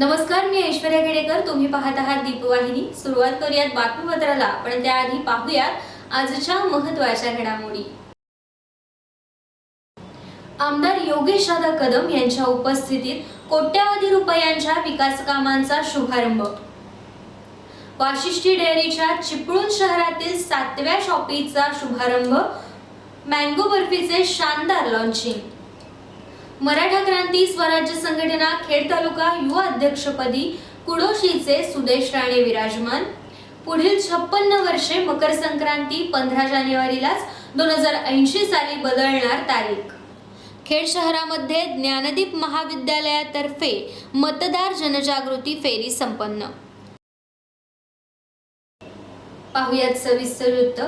नमस्कार मी ऐश्वर्या खेडेकर. तुम्ही पाहत आहात दीपवाहिनी. सुरुवात करूयात बातमीपत्राला. पण त्याआधी पाहूयात आजच्या महत्त्वाच्या घडामोडी. आमदार योगेश दादा कदम यांच्या उपस्थितीत कोट्यावधी रुपयांच्या विकास कामांचा शुभारंभ. वाशिष्ठी डेअरीच्या चिपळूण शहरातील सातव्या शॉपीचा शुभारंभ. मँगो बर्फीचे शानदार लॉन्चिंग मराठा क्रांती स्वराज्य संघटना खेड तालुका युवा अध्यक्षपदी कुडोशीचे सुदेश राणे विराजमान. पुढील छप्पन्न वर्षे मकर संक्रांती पंधरा जानेवारीलाच दोन हजार ऐंशी साली बदलणार तारीख. खेड शहरामध्ये ज्ञानदीप महाविद्यालयातर्फे मतदार जनजागृती फेरी संपन्न. पाहुयात सविस्तर वृत्त.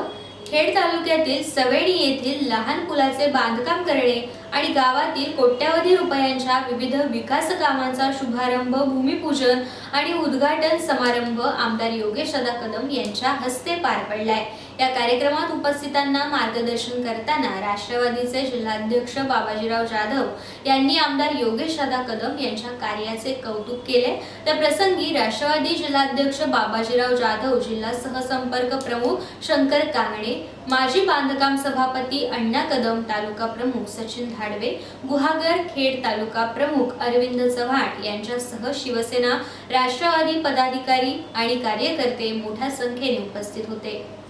खेड तालुक्यातील सवेणी येथील लहान पुलाचे बांधकाम करणे आणि गावातील कोट्यावधी रुपयांच्या विविध विकास कामांचा शुभारंभ भूमिपूजन आणि उद्घाटन समारंभ आमदार योगेश दादा कदम यांच्या हस्ते पार पडलाय. या कार्यक्रमात उपस्थितांना मार्गदर्शन करताना राष्ट्रवादीचे जिल्हाध्यक्ष बाबाजीराव जाधव यांनी आमदार योगेश दादा कदम यांच्या कार्याचे कौतुक केले. तर प्रसंगी राष्ट्रवादी जिल्हाध्यक्ष बाबाजीराव जाधव जिल्हा सहसंपर्क प्रमुख शंकर कांगणे माजी बांधकाम सभापती अण्णा कदम तालुका प्रमुख सचिन धाडवे गुहागर खेड तालुका प्रमुख अरविंद चव्हाण यांच्यासह शिवसेना राष्ट्रवादी पदाधिकारी आणि कार्यकर्ते मोठ्या संख्येने उपस्थित होते.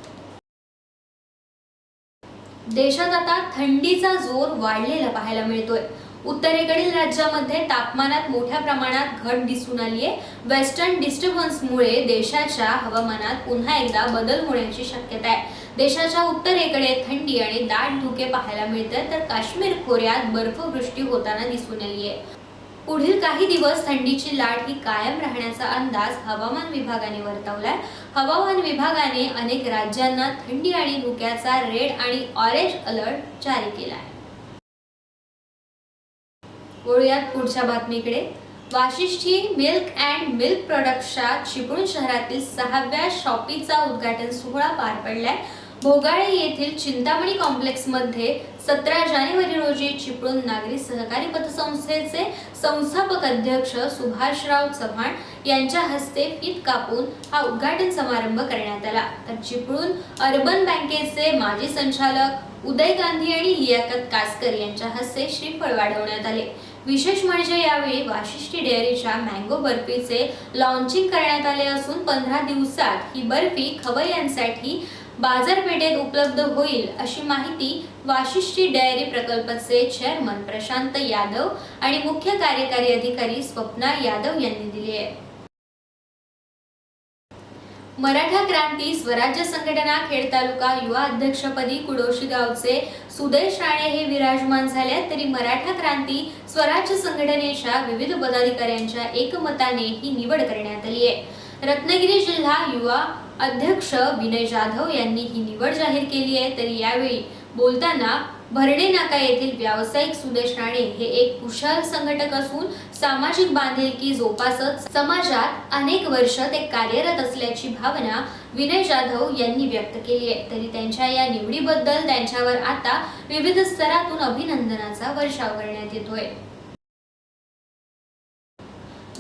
देशात आता थंडीचा जोर वाढलेला पाहायला मिळतोय. उत्तरेकडील राज्यामध्ये तापमानात मोठ्या प्रमाणात घट दिसून आली आहे वेस्टर्न डिस्टर्बन्समुळे देशाच्या हवामानात पुन्हा एकदा बदल होण्याची शक्यता आहे. देशाच्या उत्तरेकडे थंडी आणि दाट धुके पाहायला मिळतात तर काश्मीर खोऱ्यात बर्फवृष्टी होताना दिसून आली आहे पुढील काही दिवस थंडीची लाट ही कायम राहण्याचा अंदाज हवामान विभागाने वर्तवलाय. हवामान विभागाने अनेक राज्यांना थंडी आणि धुक्याचा रेड आणि ऑरेंज अलर्ट जारी केला आहे वळूयात पुढच्या बातमीकडे. वाशिष्ठी मिल्क अँड मिल्क प्रोडक्ट्सच्या चिपळूण शहरातील सहाव्या शॉपीचा उद्घाटन सोहळा पार पडलाय. भोगाळे येथील चिंतामणी कॉम्प्लेक्समध्ये सतरा जानेवारी रोजी चिपळूण नागरी सहकारी पतसंस्थेचे संस्थापक अध्यक्ष सुभाषराव चव्हाण यांच्या हस्ते फीत कापून हा उद्घाटन समारंभ करण्यात आला. तर चिपळूण अर्बन बँकेचे माजी संचालक उदय गांधी आणि लियाकत कासकर यांच्या हस्ते श्रीफळ वाढवण्यात आले. विशेष म्हणजे यावेळी वाशिष्ठी डेअरीच्या मँगो बर्फीचे लॉन्चिंग करण्यात आले असून पंधरा दिवसात ही बर्फी खवय्यांसाठी बाजारपेठेत उपलब्ध होईल अशी माहिती वाशिष्ठी डेअरी प्रकल्पाचे चेअरमन प्रशांत यादव आणि मुख्य कार्यकारी अधिकारी स्वप्ना यादव यांनी दिली आहे. मराठा क्रांती स्वराज्य संघटना खेड तालुका युवा अध्यक्षपदी कुडोशी गावचे सुदेश राणे हे विराजमान झाले तरी मराठा क्रांती स्वराज्य संघटनेच्या विविध पदाधिकाऱ्यांच्या एकमताने ही निवड करण्यात आली आहे. रत्नागिरी जिल्हा युवा अध्यक्ष विनय जाधव यांनी ही निवड जाहीर केली आहे. तरी यावेळी बोलताना भरडे नाका येथील व्यावसायिक सुदेश राणे हे एक कुशल संघटक असून सामाजिक बांधिलकी जोपासत समाजात अनेक वर्ष ते कार्यरत असल्याची भावना विनय जाधव यांनी व्यक्त केली आहे. तरी त्यांच्या या निवडीबद्दल त्यांच्यावर आता विविध स्तरातून अभिनंदनाचा वर्षाव करण्यात येतोय.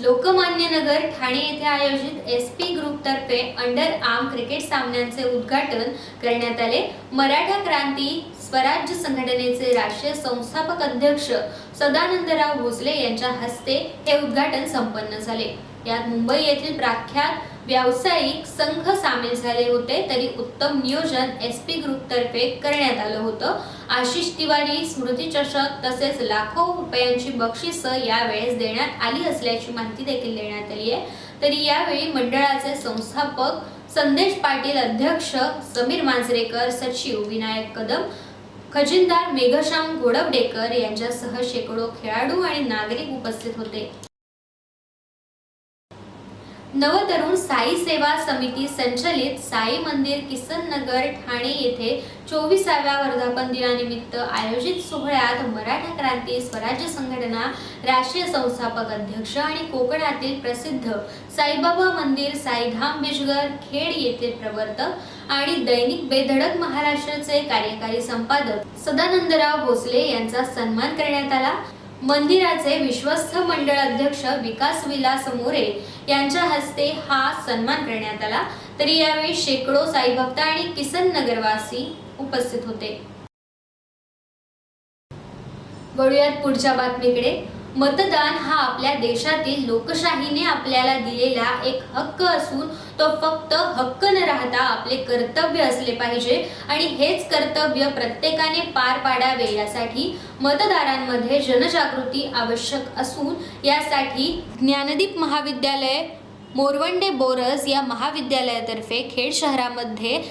लोकमान्य नगर ठाणे येथे आयोजित एस पी ग्रुपतर्फे अंडर आर्म क्रिकेट सामन्यांचे उद्घाटन करण्यात आले. मराठा क्रांती स्वराज्य संघटनेचे राष्ट्रीय संस्थापक अध्यक्ष सदानंदराव भोसले यांच्या हस्ते हे उद्घाटन संपन्न झाले. यात मुंबई येथील प्रख्यात व्यावसायिक संघ सामील झाले होते तरी उत्तम नियोजन एस पी ग्रुपतर्फे करण्यात आलं होतं. आशिष तिवारी स्मृती चषक तसेच लाखो रुपयांची बक्षिसं यावेळेस देण्यात आली असल्याची माहिती देखील देण्यात आली आहे. तरी यावेळी मंडळाचे संस्थापक संदेश पाटील अध्यक्ष समीर मांजरेकर सचिव विनायक कदम खजिनदार मेघश्याम गोडवडेकर यांच्यासह शेकडो खेळाडू आणि नागरिक उपस्थित होते. नवतरुण साई सेवा समिती संचलित साई मंदिर किसन नगर ठाणे येथे चोवीसाव्या वर्धापन दिनानिमित्त आयोजित सोहळ्यात मराठा क्रांती स्वराज्य संघटना राष्ट्रीय संस्थापक अध्यक्ष आणि कोकणातील प्रसिद्ध साईबाबा मंदिर साईधाम बिजगर खेड येथे प्रवर्तक आणि दैनिक बेधडक महाराष्ट्राचे कार्यकारी संपादक सदानंदराव भोसले यांचा सन्मान करण्यात आला. मंदिराचे विश्वस्त मंडळ अध्यक्ष विकास विलास मोरे यांच्या हस्ते हा सन्मान करण्यात आला. तरी यावेळी शेकडो साईभक्त आणि किसन नगरवासी उपस्थित होते. वळूयात पुढच्या बातमीकडे. मतदान हा आपल्या देशातील लोकशाहीने आपल्याला दिलेला एक हक्क असून तो फक्त हक्क न राहता आपले कर्तव्य असले पाहिजे आणि हेच कर्तव्य प्रत्येकाने पार पाडावे यासाठी मतदारांमध्ये जनजागृती आवश्यक असून यासाठी ज्ञानदीप महाविद्यालय मोरवंडे बोरस या महाविद्यालयातर्फे खेड शहरामध्ये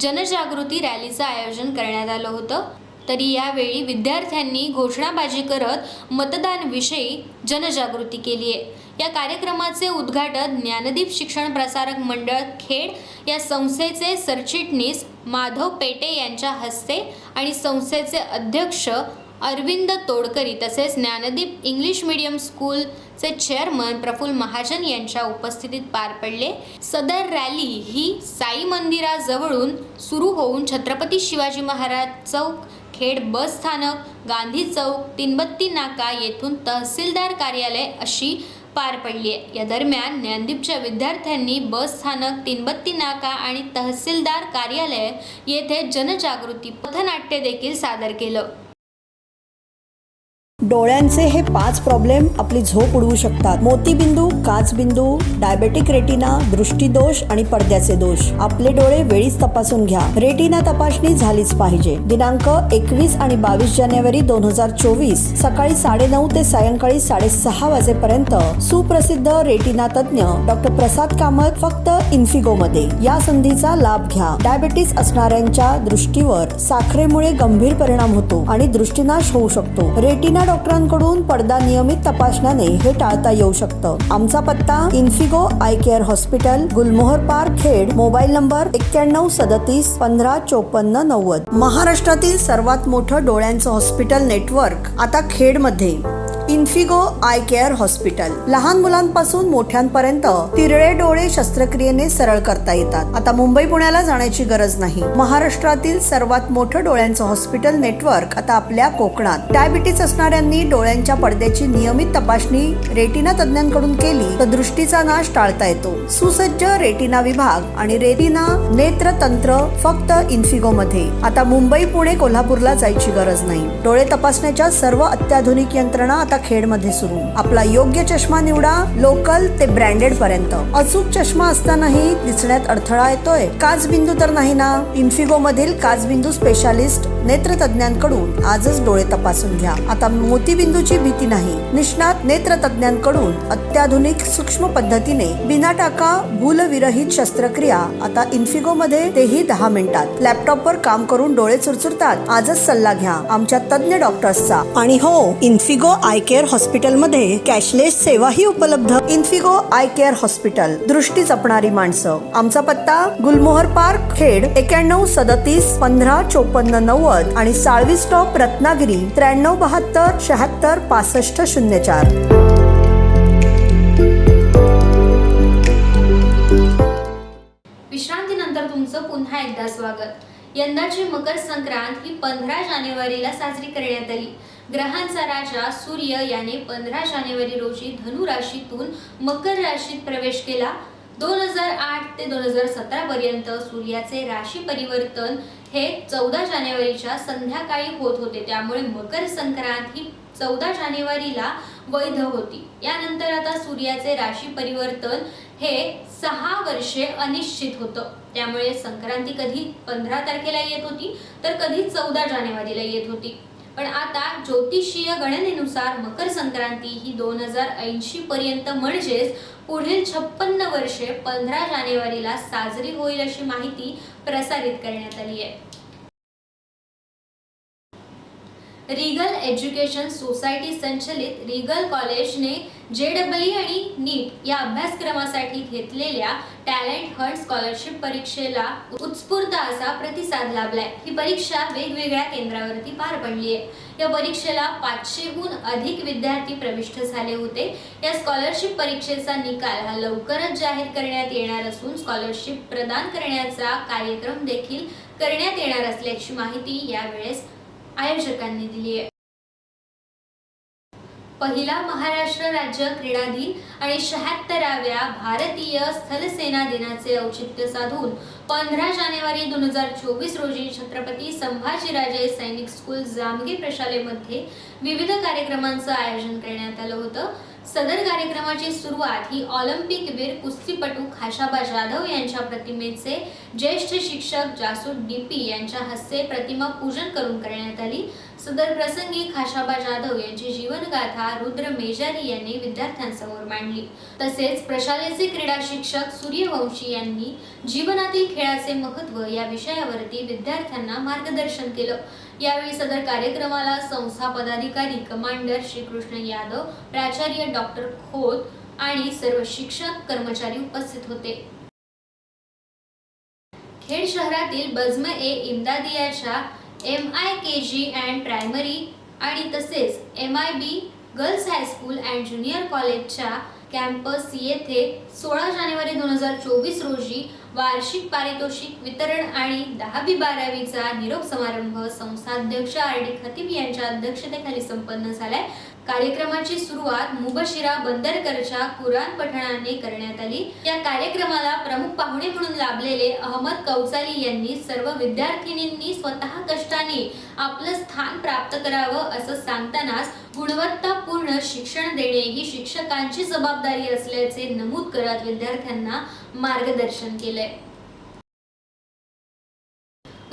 जनजागृती रॅलीचं आयोजन करण्यात आलं होतं. तरी यावेळी विद्यार्थ्यांनी घोषणाबाजी करत मतदानविषयी जनजागृती केली आहे. या कार्यक्रमाचे उद्घाटन ज्ञानदीप शिक्षण प्रसारक मंडळ खेड या संस्थेचे सरचिटणीस माधव पेटे यांच्या हस्ते आणि संस्थेचे अध्यक्ष अरविंद तोडकरी तसेच ज्ञानदीप इंग्लिश मीडियम स्कूलचे चेअरमन प्रफुल्ल महाजन यांच्या उपस्थितीत पार पडले. सदर रॅली ही साई मंदिराजवळून सुरू होऊन छत्रपती शिवाजी महाराज चौक खेड बस स्थानक गांधी चौक तीनबत्ती नाका येथून तहसीलदार कार्यालय अशी पार पडली आहे. या दरम्यान ज्ञानदीपच्या विद्यार्थ्यांनी बस स्थानक तीनबत्ती नाका आणि तहसीलदार कार्यालय येथे जनजागृती पथनाट्य देखील सादर केलं. डोळ्यांचे हे पाच प्रॉब्लेम आपली झोप उडवू शकतात. मोतीबिंदू काचबिंदू डायबेटिक रेटिना दृष्टीदोष आणि पडद्याचे दोष. आपले डोळे वेळीच तपासून घ्या. रेटिना तपासणी झालीच पाहिजे. दिनांक एकवीस आणि बावीस जानेवारी दोन हजार चोवीस सकाळी साडेनऊ ते सायंकाळी साडेसहा वाजेपर्यंत सुप्रसिद्ध रेटिना तज्ज्ञ डॉक्टर प्रसाद कामत फक्त इन्फिगो मध्ये या संधीचा लाभ घ्या. डायबेटीस असणाऱ्यांच्या दृष्टीवर साखरेमुळे गंभीर परिणाम होतो आणि दृष्टीनाश होऊ शकतो. रेटिना डॉक्टरांकडून पडदा नियमित तपासण्याने हे टाळता येऊ शकतं. आमचा पत्ता Infigo eye care hospital Gulmohar park Khed. Mobile number एक्क्याण्णव सदतीस पंधरा चोपन्न नव्वद. महाराष्ट्रातील सर्वात मोठं डोळ्यांचं हॉस्पिटल नेटवर्क आता खेडमध्ये. Infigo eye care hospital. लहान मुलांपासून मोठ्यांपर्यंत तिरळे डोळे शस्त्रक्रियेने सरळ करता येतात. आता मुंबई पुण्याला जाण्याची गरज नाही. महाराष्ट्रातील सर्वात मोठं डोळ्यांचं हॉस्पिटल नेटवर्क आता आपल्या कोकणात. डायबिटीस असणाऱ्यांनी डोळ्यांच्या पडद्याची नियमित तपासणी रेटिना तज्ञांकडून केली तर दृष्टीचा नाश टाळता येतो. सुसज्ज रेटिना विभाग आणि रेटिना नेत्रतंत्र फक्त इन्फिगो मध्ये आता मुंबई पुणे कोल्हापूरला जायची गरज नाही. डोळे तपासण्याच्या सर्व अत्याधुनिक यंत्रणा आता खेडमध्ये सुरू. आपला योग्य चष्मा निवडा लोकल ते ब्रँडेड पर्यंत. अचूक चष्मा असतानाही दिसण्यात अडथळा येतोय. काचबिंदू तर नाही ना? इन्फिगो मधील काचबिंदू स्पेशालिस्ट नेत्रतज्ञांकडून आजच डोळे तपासून घ्या. आता मोतीबिंदूची भीती नाही. निष्णात नेत्रतज्ञांकडून अत्याधुनिक सूक्ष्म पद्धतीने बिना टाका भूलविरहित शस्त्रक्रिया आता इन्फिगो मध्ये तेही दहा मिनिटात. लॅपटॉपवर काम करून डोळे चुरचुरतात. आजच सल्ला घ्या. आमच्या तज्ञ डॉक्टर्सचा आणि हो इन्फिगो आय केअर हॉस्पिटलमध्ये कॅशलेस सेवाही उपलब्ध. Infigo eye care hospital. दृष्टी जपणारी माणसं. आमचा पत्ता गुलमोहर पार्क खेड एक्याण्णव सदतीस पंधरा चोपन्न नव्वद आणि साळवी स्टॉप रत्नागिरी त्र्याण्णव बहात्तर शहात्तर पासष्ट शून्य चार. विश्रांतीनंतर तुमचं पुन्हा एकदा स्वागत. यंदाची मकर संक्रांत ही पंधरा जानेवारीला साजरी करण्यात आली. ग्रहांचा राजा सूर्य याने पंधरा जानेवारी रोजी धनु राशीतून मकर राशीत प्रवेश केला. दोन हजार आठ ते दोन हजार सतरा पर्यंत सूर्याचे राशी परिवर्तन हे चौदा जानेवारीच्या संध्याकाळी होत होते. त्यामुळे मकर संक्रांत ही चौदा जानेवारीला वैध होती. यानंतर आता सूर्याचे राशी परिवर्तन हे सहा वर्षे अनिश्चित होतं. त्यामुळे संक्रांती कधी पंधरा तारखेला येत होती तर कधी चौदा जानेवारीला येत होती. पण आता ज्योतिषीय गणनेनुसार मकर संक्रांती ही दोन हजार ऐंशी पर्यंत म्हणजेच पुढील छप्पन्न वर्षे पंधरा जानेवारीला साजरी होईल अशी माहिती प्रसारित करण्यात आली आहे. रिगल एज्युकेशन सोसायटी संचलित रिगल कॉलेजने जे डबलई आणि नीट या अभ्यासक्रमासाठी घेतलेल्या टॅलेंट हंट स्कॉलरशिप परीक्षेला उत्स्फूर्त असा प्रतिसाद लाभलाय. ही परीक्षा वेगवेगळ्या केंद्रावरती पार पडली आहे. या परीक्षेला पाचशेहून अधिक विद्यार्थी प्रविष्ट झाले होते. या स्कॉलरशिप परीक्षेचा निकाल हा लवकरच जाहीर करण्यात येणार असून स्कॉलरशिप प्रदान करण्याचा कार्यक्रम देखील करण्यात येणार असल्याची माहिती यावेळेस आयोजकांनी दिली आहे. पहिला महाराष्ट्र राज्य क्रीडा दिन आणि शहात्तराव्या भारतीय स्थलसेना दिनाचे औचित्य साधून पंधरा जानेवारी दोन हजार चोवीस रोजी छत्रपती संभाजीराजे सैनिक स्कूल जामगी प्रशालेमध्ये विविध कार्यक्रमांचं आयोजन करण्यात आलं होतं. सदर कार्यक्रमाची सुरुवात ही ऑलिम्पिक वीर कुस्तीपटू खाशाबा जाधव यांच्या प्रतिमेचे ज्येष्ठ शिक्षक जासू डीपी यांच्या हस्ते प्रतिमा पूजन करून करण्यात आली. सदर प्रसंगी खाशाबा जाधव यांची जीवनगाथा रुद्र मेजारी यांनी विद्यार्थ्यांसमोर मांडली. तसेच प्रशालेचे क्रीडा शिक्षक सूर्यवंशी यांनी जीवनातील खेळाचे महत्त्व या विषयावरती विद्यार्थ्यांना मार्गदर्शन केलं. यावेळी सदर कार्यक्रमाला संस्था पदाधिकारी कमांडर श्रीकृष्ण यादव प्राचार्य डॉक्टर खोत आणि सर्व शिक्षक कर्मचारी उपस्थित होते. खेड शहरातील बजम ए इमदादियाच्या M I K G and primary आणि तसेच M I B girls high school and junior कॉलेजच्या कॅम्पस येथे सोळा जानेवारी दोन हजार चोवीस रोजी वार्षिक पारितोषिक वितरण आणि दहावी बारावीचा निरोप समारंभ संस्थाध्यक्ष आर डी खतीब यांच्या अध्यक्षतेखाली संपन्न झालाय. कार्यक्रमाची सुरुवात मुबशिरा बंदरकरच्या कुराण पठणाने करण्यात आली. या कार्यक्रमाला प्रमुख पाहुणे म्हणून लाभलेले अहमद कौसाली यांनी सर्व विद्यार्थिनींनी स्वतः कष्टाने आपलं स्थान प्राप्त करावं असं सांगतानाच गुणवत्तापूर्ण शिक्षण देणे ही शिक्षकांची जबाबदारी असल्याचे नमूद करत विद्यार्थ्यांना मार्गदर्शन केलंय.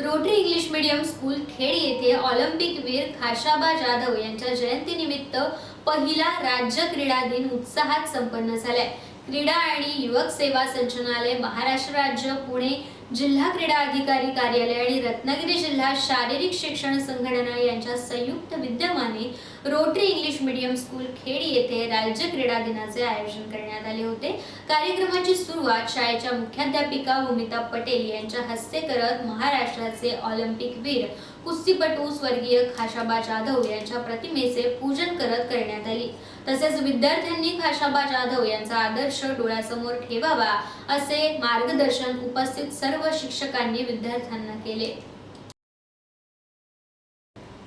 Rotary English medium school Khed येथे ऑलिम्पिक वीर खाशाबा जाधव यांच्या जयंतीनिमित्त पहिला राज्य क्रीडा दिन उत्साहात संपन्न झालाय. क्रीडा आणि युवक सेवा संचालनालय महाराष्ट्र राज्य पुणे जिल्हा क्रीडा अधिकारी कार्यालय आणि रत्नागिरी जिल्हा शारीरिक शिक्षण संघटना यांच्या संयुक्त विद्यमाने Rotary English medium school Khed येथे राज्य क्रीडा दिनाचे आयोजन करण्यात आले होते. कार्यक्रमाची सुरुवात शाळेच्या मुख्याध्यापिका भूमिता पटेल यांच्या हस्ते करत महाराष्ट्राचे ऑलिम्पिक वीर कुस्तीपटू स्वर्गीय खाशाबा जाधव यांच्या प्रतिमेचे पूजन करत करण्यात आली. तसेच विद्यार्थ्यांनी खाशाबा जाधव यांचा आदर्श डोळ्यासमोर ठेवावा असे मार्गदर्शन उपस्थित सर्व शिक्षकांनी विद्यार्थ्यांना केले.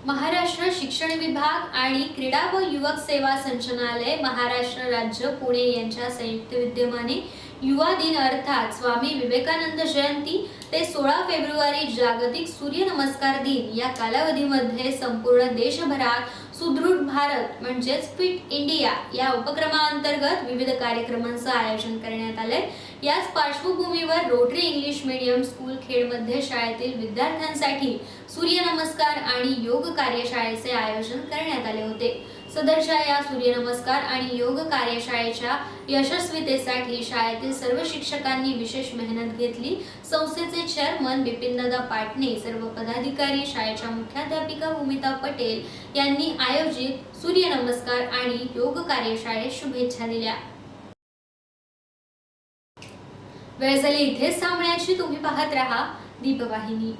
महाराष्ट्र शिक्षण विभाग आणि क्रीडा व युवक सेवा संचालनालय महाराष्ट्र राज्य पुणे यांच्या संयुक्त विद्यमाने युवा दिन अर्थात स्वामी विवेकानंद जयंती ते सोळा फेब्रुवारी जागतिक सूर्य नमस्कार दिन या कालावधीमध्ये संपूर्ण देशभरात सुदृढ भारत म्हणजेच फिट इंडिया या उपक्रमाअंतर्गत विविध कार्यक्रमांचं आयोजन करण्यात आलंय. याच पार्श्वभूमीवर रोटरी इंग्लिश मीडियम स्कूल खेडमध्ये शाळेतील विद्यार्थ्यांसाठी सूर्यनमस्कार आणि योग कार्यशाळेचे आयोजन करण्यात आले होते. सदरच्या या सूर्यनमस्कार आणि योग कार्यशाळेच्या यशस्वीतेसाठी शाळेतील सर्व शिक्षकांनी विशेष मेहनत घेतली. संस्थेचे चेअरमन बिपिनदादा पाटणे सर्व पदाधिकारी शाळेच्या मुख्याध्यापिका भूमिता पटेल यांनी आयोजित सूर्यनमस्कार आणि योग कार्यशाळेत शुभेच्छा दिल्या. वेळ झाली इथेच थांबण्याची. तुम्ही पाहत राहा दीपवाहिनी.